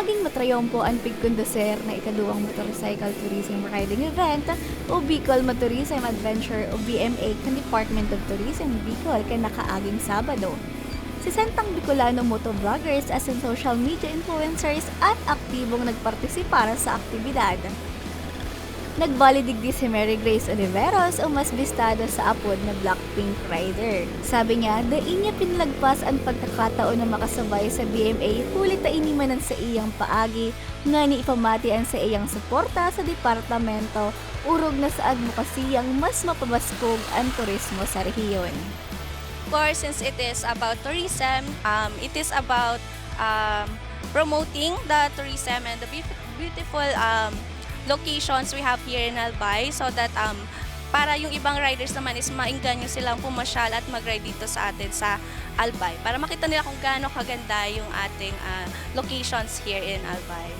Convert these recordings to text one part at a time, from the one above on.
Naging matrayompo ang pigkonduser na ikaduwang motorcycle tourism riding event o Bicol Motorism Adventure o BMA kan Department of Tourism Bicol kan nakaaging Sabado. Si Sentang Bicolano motovloggers as in social media influencers at aktibong nagpartisipara sa aktibidad. Nagbalidigdi si Mary Grace Oliveros o mas bistado sa apod na Blackpink rider. Sabi niya, dain niya pinlagpas ang pagkakataon na makasabay sa BMA hulit ta inimanan sa iyang paagi nga ni ipamati ang sa iyang suporta sa departamento urog na sa advokasiyang mas mapabaskog ang turismo sa rehiyon. Of course, since it is about tourism, um, it is about um, promoting the tourism and the beaut- beautiful um, locations we have here in Albay so that um, para yung ibang riders naman is maingganyo silang pumasyal at mag-ride dito sa atin sa Albay para makita nila kung gaano kaganda yung ating ah, locations here in Albay.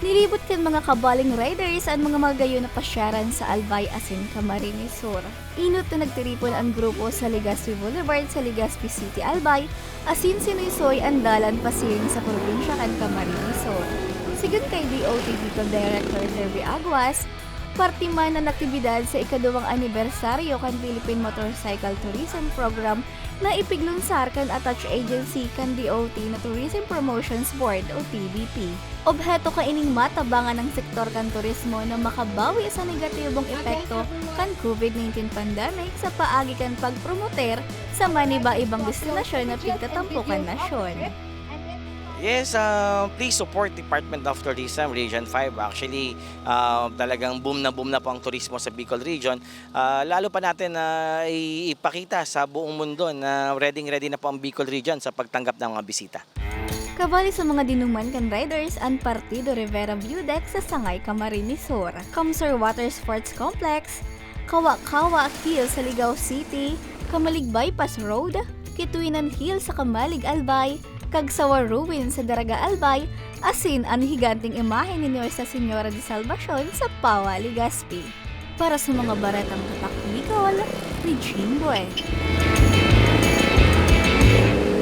Nilibot kan mga kabaling riders ang mga magayo na pasyaran sa Albay asin Camarines Sur. Inot na nagtiripon ang grupo sa Legazpi Boulevard sa Legazpi City, Albay, asin sinuysoy ang dalan pasiring sa probinsya kan Camarines Sur. Sigun kay DOT Bicol Director Terry Aguas, parte man ang aktibidad sa ikaduwang anibersaryo kan Philippine Motorcycle Tourism Program na ipiglunsar kan attached agency kan DOT na Tourism Promotions Board o TBP. Obheto ka ining matabangan ng sektor kan turismo na makabawi sa negatibong epekto kan COVID-19 pandemic sa paagi kan pagpromoter sa maniba ibang destinasyon na pigtatampukan nasyon. Yes, uh, please support Department of Tourism Region 5. Actually, uh, talagang boom na boom na po ang turismo sa Bicol Region. Uh, lalo pa natin na ipakita sa buong mundo na ready-ready na po ang Bicol Region sa pagtanggap ng mga bisita. Kabali sa mga dinuman kan riders ang Partido Rivera View Deck sa Sangay, Camarines Sur, Comsor Water Sports Complex, Kawa-Kawa Hill sa Ligao City, Kamalig Bypass Road, Kituinan Hill sa Kamalig Albay, Kagsawa Ruin sa Daraga Albay, asin ang higanting imahe ni Nuestra Señora de Salvacion sa Pawa, Legazpi. Para sa mga tatak Bicol, Regine Bueng.